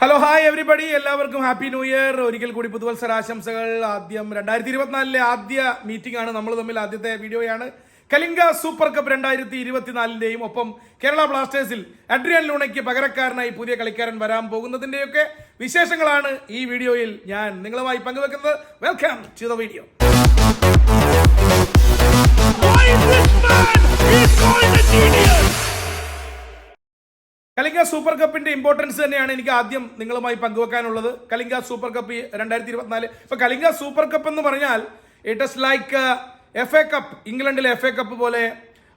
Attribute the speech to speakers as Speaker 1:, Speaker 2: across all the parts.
Speaker 1: Hello hi everybody എല്ലാവർക്കും happy new year ഒരിക്കൽ കൂടി പുതുവത്സരാശംസകൾ. ആദ്യം രണ്ടായിരത്തി ഇരുപത്തിനാലിലെ ആദ്യ മീറ്റിംഗ് ആണ്. നമ്മൾ തമ്മിൽ ആദ്യത്തെ വീഡിയോയാണ്. കലിംഗ സൂപ്പർ കപ്പ് രണ്ടായിരത്തി ഇരുപത്തിനാലിന്റെയും ഒപ്പം കേരള ബ്ലാസ്റ്റേഴ്സിൽ അഡ്രിയൻ ലൂണയ്ക്ക് പകരക്കാരനായി പുതിയ കളിക്കാരൻ വരാൻ പോകുന്നതിന്റെയൊക്കെ വിശേഷങ്ങളാണ് ഈ വീഡിയോയിൽ ഞാൻ നിങ്ങളുമായി പങ്കുവെക്കുന്നത്. Welcome to the video
Speaker 2: Why is this man? He's going to genius!
Speaker 1: Kalinga super കപ്പിന്റെ ഇമ്പോർട്ടൻസ് തന്നെയാണ് എനിക്ക് ആദ്യം നിങ്ങളുമായി പങ്കുവെക്കാനുള്ളത്. കലിംഗ സൂപ്പർ കപ്പ് രണ്ടായിരത്തി ഇരുപത്തിനാല് ഇപ്പൊ കലിംഗ സൂപ്പർ കപ്പ് എന്ന് പറഞ്ഞാൽ it is like F A cup ഇംഗ്ലണ്ടിലെ എഫ് എ കപ്പ് പോലെ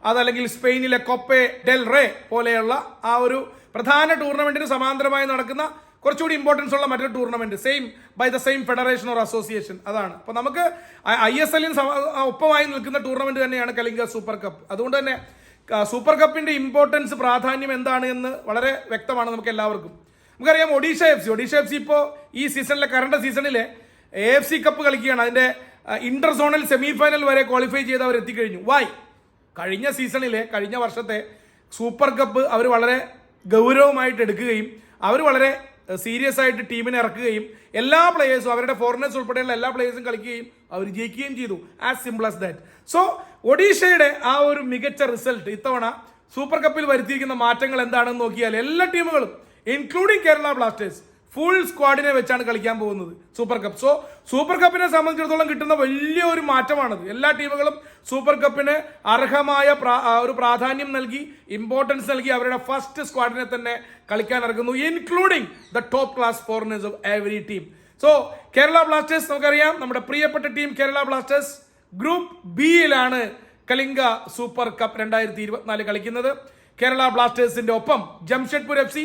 Speaker 1: അതല്ലെങ്കിൽ സ്പെയിനിലെ കൊപ്പെ ഡെൽ റേ പോലെയുള്ള ആ ഒരു പ്രധാന ടൂർണമെന്റിന് സമാന്തരമായി നടക്കുന്ന കുറച്ചുകൂടി ഇമ്പോർട്ടൻസ് ഉള്ള മറ്റൊരു tournament same by the same federation or association അതാണ്. അപ്പൊ നമുക്ക് ഐ എസ് എല്ലിന് ഒപ്പമായി നിൽക്കുന്ന ടൂർണമെന്റ് തന്നെയാണ് കലിംഗ സൂപ്പർ കപ്പ്. അതുകൊണ്ട് തന്നെ സൂപ്പർ കപ്പിന്റെ ഇമ്പോർട്ടൻസ് പ്രാധാന്യം എന്താണ് എന്ന് വളരെ വ്യക്തമാണ് നമുക്ക് എല്ലാവർക്കും. നമുക്കറിയാം Odisha F C Odisha F C ഇപ്പോൾ ഈ സീസണിലെ കറണ്ട് സീസണിലെ എ എഫ് സി കപ്പ് കളിക്കുകയാണ്. അതിന്റെ ഇന്റർ സോണൽ സെമി ഫൈനൽ വരെ ക്വാളിഫൈ ചെയ്ത് അവർ എത്തിക്കഴിഞ്ഞു. വായ് കഴിഞ്ഞ സീസണിലെ കഴിഞ്ഞ വർഷത്തെ സൂപ്പർ കപ്പ് അവർ വളരെ ഗൗരവമായിട്ട് എടുക്കുകയും അവർ വളരെ സീരിയസ് ആയിട്ട് ടീമിനെ ഇറക്കുകയും എല്ലാ പ്ലേയേഴ്സും അവരുടെ ഫോറിനേഴ്സ് ഉൾപ്പെടെയുള്ള എല്ലാ പ്ലേയേഴ്സും കളിക്കുകയും അവർ ജയിക്കുകയും ചെയ്തു. As simple as that so ഒഡീഷയുടെ ആ ഒരു മികച്ച റിസൾട്ട് ഇത്തവണ സൂപ്പർ കപ്പിൽ വരുത്തിയിരിക്കുന്ന മാറ്റങ്ങൾ എന്താണെന്ന് നോക്കിയാൽ എല്ലാ ടീമുകളും ഇൻക്ലൂഡിംഗ് കേരള ബ്ലാസ്റ്റേഴ്സ് ഫുൾ സ്ക്വാഡിനെ വെച്ചാണ് കളിക്കാൻ പോകുന്നത് സൂപ്പർ കപ്പ് സോ സൂപ്പർ കപ്പിനെ സംബന്ധിച്ചിടത്തോളം കിട്ടുന്ന വലിയ ഒരു മാറ്റമാണത്. എല്ലാ ടീമുകളും സൂപ്പർ കപ്പിന് അർഹമായ ഒരു പ്രാധാന്യം നൽകി ഇമ്പോർട്ടൻസ് നൽകി അവരുടെ ഫസ്റ്റ് സ്ക്വാഡിനെ തന്നെ കളിക്കാൻ ഇറങ്ങുന്നു including the top class foreigners of every team so Kerala blasters നമുക്കറിയാം നമ്മുടെ പ്രിയപ്പെട്ട ടീം കേരള ബ്ലാസ്റ്റേഴ്സ് ഗ്രൂപ്പ് ബിയിലാണ് കലിംഗ സൂപ്പർ കപ്പ് രണ്ടായിരത്തി ഇരുപത്തിനാല് കളിക്കുന്നത്. കേരള ബ്ലാസ്റ്റേഴ്സിന്റെ ഒപ്പം Jamshedpur F C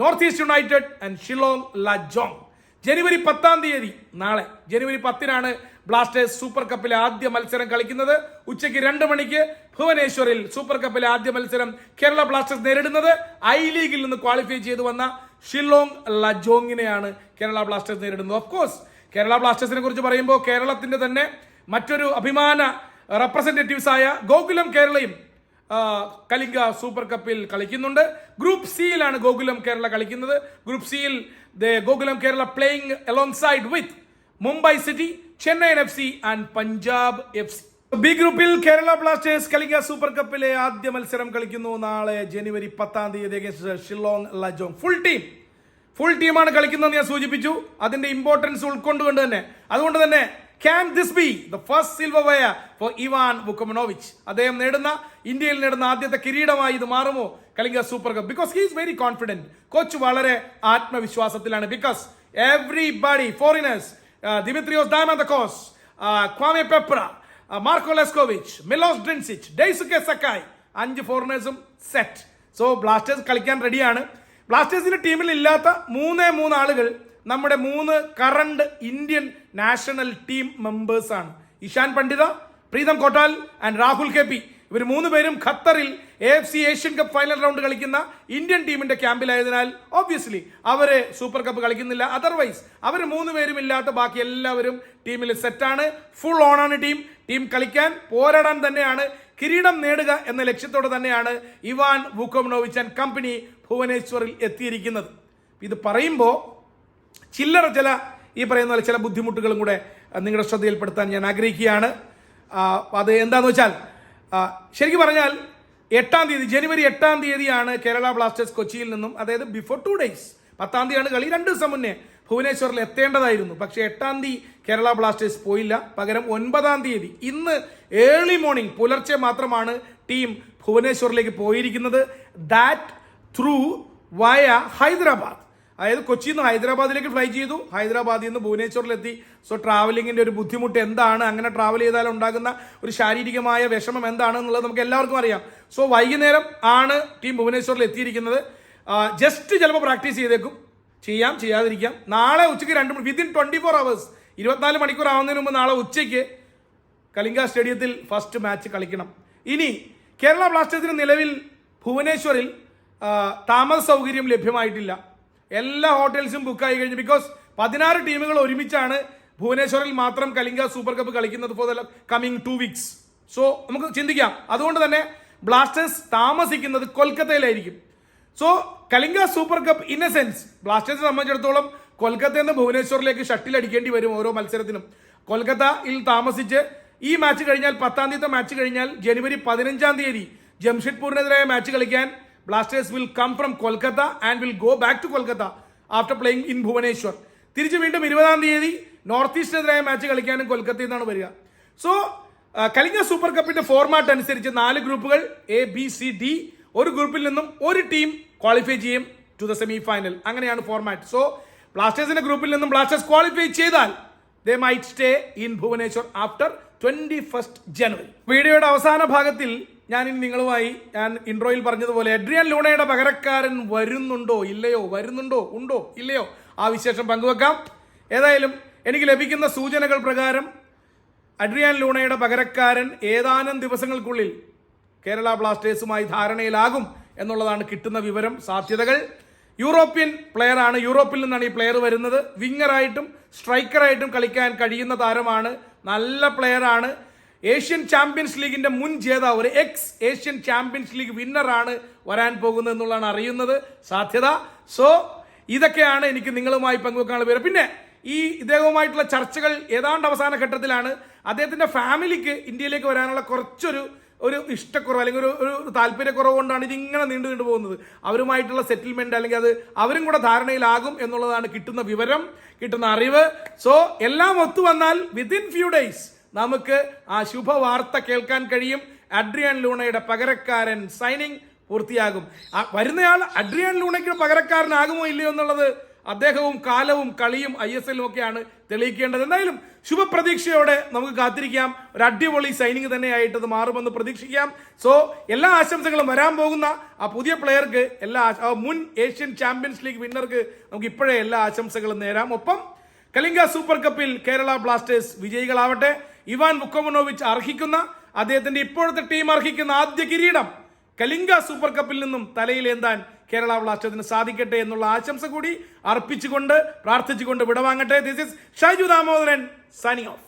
Speaker 1: North East United and Shillong Lajong ജനുവരി പത്താം തീയതി നാളെ ജനുവരി പത്തിനാണ് ബ്ലാസ്റ്റേഴ്സ് സൂപ്പർ കപ്പിലെ ആദ്യ മത്സരം കളിക്കുന്നത്. ഉച്ചയ്ക്ക് രണ്ട് മണിക്ക് ഭുവനേശ്വറിൽ സൂപ്പർ കപ്പിലെ ആദ്യ മത്സരം കേരള ബ്ലാസ്റ്റേഴ്സ് നേരിടുന്നത്. ഐ ലീഗിൽ നിന്ന് ക്വാളിഫൈ ചെയ്തു വന്ന ഷിലോങ് ലജോങ്ങിനെയാണ് കേരള ബ്ലാസ്റ്റേഴ്സ് നേരിടുന്നത്. ഓഫ് കോഴ്സ് കേരള ബ്ലാസ്റ്റേഴ്സിനെ കുറിച്ച് പറയുമ്പോൾ കേരളത്തിന്റെ തന്നെ മറ്റൊരു അഭിമാന റെപ്രസെന്റേറ്റീവ്സ് ആയ ഗോകുലം കേരളയും കലിംഗ സൂപ്പർ കപ്പിൽ കളിക്കുന്നുണ്ട്. ഗ്രൂപ്പ് സിയിലാണ് ഗോകുലം കേരള കളിക്കുന്നത്. ഗ്രൂപ്പ് സിയിൽ Gokulam Kerala playing alongside with Mumbai city Chennai F C and Punjab F C. B ഗ്രൂപ്പിൽ കേരള ബ്ലാസ്റ്റേഴ്സ് കലിംഗ സൂപ്പർ കപ്പിലെ ആദ്യ മത്സരം കളിക്കുന്നു. നാളെ ജനുവരി പത്താം തീയതി Shillong Lajong full team full ടീമാണ് കളിക്കുന്നതെന്ന് ഞാൻ സൂചിപ്പിച്ചു. അതിന്റെ ഇമ്പോർട്ടൻസ് ഉൾക്കൊണ്ടുകൊണ്ട് തന്നെ. അതുകൊണ്ട് തന്നെ can this be the first silverware for Ivan Vukomanovic അദ്ദേഹം നേടുന്ന ഇന്ത്യയിൽ നേടുന്ന ആദ്യത്തെ കിരീടമായി ഇത് മാറുമോ? Kalinga super cup. Because he is very confident coach വളരെ ആത്മവിശ്വാസത്തിലാണ്. Because everybody foreigners Dimitrios Diamantakos Kwame Peprah Marco Leskovic Milos Drincic Daisuke Sakai അഞ്ച് ഫോറിനേഴ്സും സെറ്റ് സോ ബ്ലാസ്റ്റേഴ്സ് കളിക്കാൻ റെഡിയാണ് ബ്ലാസ്റ്റേഴ്സിന്റെ ടീമിൽ ഇല്ലാത്ത മൂന്നേ മൂന്ന് ആളുകൾ നമ്മുടെ മൂന്ന് current Indian national team മെമ്പേഴ്സാണ് Ishan Pandita Pritam Kotal and Rahul K P. ഇവർ മൂന്ന് പേരും ഖത്തറിൽ A F C Asian cup final round കളിക്കുന്ന ഇന്ത്യൻ ടീമിന്റെ ക്യാമ്പിലായതിനാൽ ഓബ്വിയസ്ലി അവർ സൂപ്പർ കപ്പ് കളിക്കുന്നില്ല. അതർവൈസ് അവർ മൂന്ന് പേരും ഇല്ലാത്ത ബാക്കി എല്ലാവരും ടീമിൽ സെറ്റാണ് ഫുൾ ഓണാണ് ടീം ടീം കളിക്കാൻ പോരാടാൻ തന്നെയാണ്. കിരീടം നേടുക എന്ന ലക്ഷ്യത്തോടെ തന്നെയാണ് ഇവാൻ വുക്കോമിനോവിച്ച് ആൻഡ് കമ്പനി ഭുവനേശ്വറിൽ എത്തിയിരിക്കുന്നത്. ഇത് പറയുമ്പോൾ ചില്ലറ ചില ഈ പറയുന്ന പോലെ ചില ബുദ്ധിമുട്ടുകളും കൂടെ നിങ്ങളുടെ ശ്രദ്ധയിൽപ്പെടുത്താൻ ഞാൻ ആഗ്രഹിക്കുകയാണ്. അത് എന്താന്ന് വെച്ചാൽ ശരിക്കും പറഞ്ഞാൽ എട്ടാം തീയതി ജനുവരി എട്ടാം തീയതിയാണ് കേരള ബ്ലാസ്റ്റേഴ്സ് കൊച്ചിയിൽ നിന്നും അതായത് ബിഫോർ ടു ഡേയ്സ് പത്താം തീയതിയാണ് കളി. രണ്ട് ദിവസം മുന്നേ ഭുവനേശ്വറിൽ എത്തേണ്ടതായിരുന്നു. പക്ഷേ എട്ടാം തീയതി കേരള ബ്ലാസ്റ്റേഴ്സ് പോയില്ല. പകരം ഒൻപതാം തീയതി ഇന്ന് ഏർലി മോർണിംഗ് പുലർച്ചെ മാത്രമാണ് ടീം ഭുവനേശ്വറിലേക്ക് പോയിരിക്കുന്നത്. ദാറ്റ് ത്രൂ വയ ഹൈദരാബാദ്. അതായത് കൊച്ചിയിൽ നിന്ന് ഹൈദരാബാദിലേക്ക് ഫ്ലൈ ചെയ്തു. ഹൈദരാബാദിൽ നിന്ന് ഭുവനേശ്വറിലെത്തി. സോ ട്രാവലിങ്ങിന്റെ ഒരു ബുദ്ധിമുട്ട് എന്താണ്? അങ്ങനെ ട്രാവൽ ചെയ്താൽ ഉണ്ടാകുന്ന ഒരു ശാരീരികമായ വിഷമം എന്താണ് എന്നുള്ളത് നമുക്ക് എല്ലാവർക്കും അറിയാം. സോ വൈകുന്നേരം ആണ് ടീം ഭുവനേശ്വറിൽ എത്തിയിരിക്കുന്നത്. ജസ്റ്റ് ചിലപ്പോൾ പ്രാക്ടീസ് ചെയ്തേക്കും. ചെയ്യാം ചെയ്യാതിരിക്കാം. നാളെ ഉച്ചയ്ക്ക് രണ്ട് മണി വിത്തിൻ ട്വന്റി ഫോർ അവേഴ്സ് ഇരുപത്തിനാല് മണിക്കൂർ ആവുന്നതിന് മുമ്പ് നാളെ ഉച്ചയ്ക്ക് കലിംഗ സ്റ്റേഡിയത്തിൽ ഫസ്റ്റ് മാച്ച് കളിക്കണം. ഇനി കേരള ബ്ലാസ്റ്റേഴ്സിന് നിലവിൽ ഭുവനേശ്വറിൽ താമസ സൗകര്യം ലഭ്യമായിട്ടില്ല. എല്ലാ ഹോട്ടൽസും ബുക്കായി കഴിഞ്ഞു. ബിക്കോസ് പതിനാറ് ടീമുകൾ ഒരുമിച്ചാണ് ഭുവനേശ്വറിൽ മാത്രം കലിംഗ സൂപ്പർ കപ്പ് കളിക്കുന്നത് for the coming two weeks so നമുക്ക് ചിന്തിക്കാം. അതുകൊണ്ട് തന്നെ ബ്ലാസ്റ്റേഴ്സ് താമസിക്കുന്നത് കൊൽക്കത്തയിലായിരിക്കും. So Kalinga super cup in a sense ബ്ലാസ്റ്റേഴ്സിനെ സംബന്ധിച്ചിടത്തോളം കൊൽക്കത്തയിൽ നിന്ന് ഭുവനേശ്വറിലേക്ക് ഷട്ടിൽ അടിക്കേണ്ടി വരും ഓരോ മത്സരത്തിനും. കൊൽക്കത്തയിൽ താമസിച്ച് ഈ മാച്ച് കഴിഞ്ഞാൽ പത്താം തീയതി മാച്ച് കഴിഞ്ഞാൽ ജനുവരി പതിനഞ്ചാം തീയതി ജംഷഡ്പൂരിനെതിരായ മാച്ച് കളിക്കാൻ Blasters will come from Kolkata and will go back to Kolkata after playing in Bhubaneswar തിരിച്ച് വീണ്ടും ഇരുപതാം തീയതി നോർത്ത് ഈസ്റ്റിനെതിരായ മാച്ച് കളിക്കാനും കൊൽക്കത്തയിൽ നിന്നാണ് വരിക. സോ കലിംഗ സൂപ്പർ കപ്പിന്റെ ഫോർമാറ്റ് അനുസരിച്ച് നാല് ഗ്രൂപ്പുകൾ എ ബി സി ഡി ഒരു ഗ്രൂപ്പിൽ നിന്നും ഒരു ടീം ക്വാളിഫൈ ചെയ്യും ടു ദ സെമി ഫൈനൽ അങ്ങനെയാണ് ഫോർമാറ്റ് സോ ബ്ലാസ്റ്റേഴ്സിന്റെ ഗ്രൂപ്പിൽ നിന്നും ബ്ലാസ്റ്റേഴ്സ് ക്വാളിഫൈ ചെയ്താൽ they might stay in Bhubaneswar after twenty first January വീഡിയോയുടെ അവസാന ഭാഗത്തിൽ ഞാൻ നിങ്ങളുമായി ഞാൻ ഇൻട്രോയിൽ പറഞ്ഞതുപോലെ എഡ്രിയൻ ലൂണയുടെ പകരക്കാരൻ വരുന്നുണ്ടോ ഇല്ലയോ? വരുന്നുണ്ടോ? ഉണ്ടോ? ഇല്ലയോ? ആ വിശേഷം പങ്കുവെക്കാം. ഏതായാലും എനിക്ക് ലഭിക്കുന്ന സൂചനകൾ പ്രകാരം അഡ്രിയാൻ ലൂണയുടെ പകരക്കാരൻ ഏതാനും ദിവസങ്ങൾക്കുള്ളിൽ കേരള ബ്ലാസ്റ്റേഴ്സുമായി ധാരണയിലാകും എന്നുള്ളതാണ് കിട്ടുന്ന വിവരം സാധ്യതകൾ. യൂറോപ്യൻ പ്ലെയർ ആണ്. യൂറോപ്പിൽ നിന്നാണ് ഈ പ്ലെയർ വരുന്നത്. വിങ്ങറായിട്ടും സ്ട്രൈക്കറായിട്ടും കളിക്കാൻ കഴിയുന്ന താരമാണ്. നല്ല പ്ലെയറാണ് ഏഷ്യൻ ചാമ്പ്യൻസ് ലീഗിന്റെ മുൻ ജേതാവ് ഒരു എക്സ് ഏഷ്യൻ ചാമ്പ്യൻസ് ലീഗ് വിന്നറാണ് വരാൻ പോകുന്നത് എന്നുള്ളതാണ് അറിയുന്നത് സാധ്യത. സോ ഇതൊക്കെയാണ് എനിക്ക് നിങ്ങളുമായി പങ്കുവെക്കാനുള്ള പേര് പിന്നെ ഈ ഇദ്ദേഹവുമായിട്ടുള്ള ചർച്ചകൾ ഏതാണ്ട് അവസാന ഘട്ടത്തിലാണ്. അദ്ദേഹത്തിന്റെ ഫാമിലിക്ക് ഇന്ത്യയിലേക്ക് വരാനുള്ള കുറച്ചൊരു ഒരു ഇഷ്ടക്കുറവ് അല്ലെങ്കിൽ ഒരു ഒരു താല്പര്യക്കുറവ് കൊണ്ടാണ് ഇതിങ്ങനെ നീണ്ടു നീണ്ടു പോകുന്നത്. അവരുമായിട്ടുള്ള സെറ്റിൽമെന്റ് അല്ലെങ്കിൽ അത് അവരും കൂടെ ധാരണയിലാകും എന്നുള്ളതാണ് കിട്ടുന്ന വിവരം കിട്ടുന്ന അറിവ്. സോ എല്ലാം ഒത്തു വന്നാൽ വിത്തിൻ ഫ്യൂ ഡേയ്സ് നമുക്ക് ആ ശുഭവാർത്ത കേൾക്കാൻ കഴിയും. അഡ്രിയൻ ലൂണയുടെ പകരക്കാരൻ സൈനിങ് പൂർത്തിയാകും. വരുന്നയാൾ അഡ്രിയൻ ലൂണയ്ക്ക് പകരക്കാരനാകുമോ ഇല്ലയോ എന്നുള്ളത് അദ്ദേഹവും കാലവും കളിയും ഐ എസ് എല്ലും ഒക്കെയാണ് തെളിയിക്കേണ്ടത്. എന്തായാലും ശുഭപ്രതീക്ഷയോടെ നമുക്ക് കാത്തിരിക്കാം. ഒരു അടിപൊളി സൈനിങ് തന്നെയായിട്ട് അത് മാറുമെന്ന് പ്രതീക്ഷിക്കാം. സോ എല്ലാ ആശംസകളും വരാൻ പോകുന്ന ആ പുതിയ പ്ലെയർക്ക് എല്ലാ മുൻ ഏഷ്യൻ ചാമ്പ്യൻസ് ലീഗ് വിന്നർക്ക് നമുക്ക് ഇപ്പോഴേ എല്ലാ ആശംസകളും നേരാം. ഒപ്പം കലിംഗ സൂപ്പർ കപ്പിൽ കേരള ബ്ലാസ്റ്റേഴ്സ് വിജയികളാവട്ടെ. ഇവാൻ വുക്കോമനോവിച്ച് അർഹിക്കുന്ന അദ്ദേഹത്തിന്റെ ഇപ്പോഴത്തെ ടീം അർഹിക്കുന്ന ആദ്യ കിരീടം കലിംഗ സൂപ്പർ കപ്പിൽ നിന്നും തലയിലേന്താൻ കേരള ബ്ലാസ്റ്റേഴ്സിന് സാധിക്കട്ടെ എന്നുള്ള ആശംസ കൂടി അർപ്പിച്ചുകൊണ്ട് പ്രാർത്ഥിച്ചുകൊണ്ട് വിടവാങ്ങട്ടെ. This is Shaiju Damodaran signing off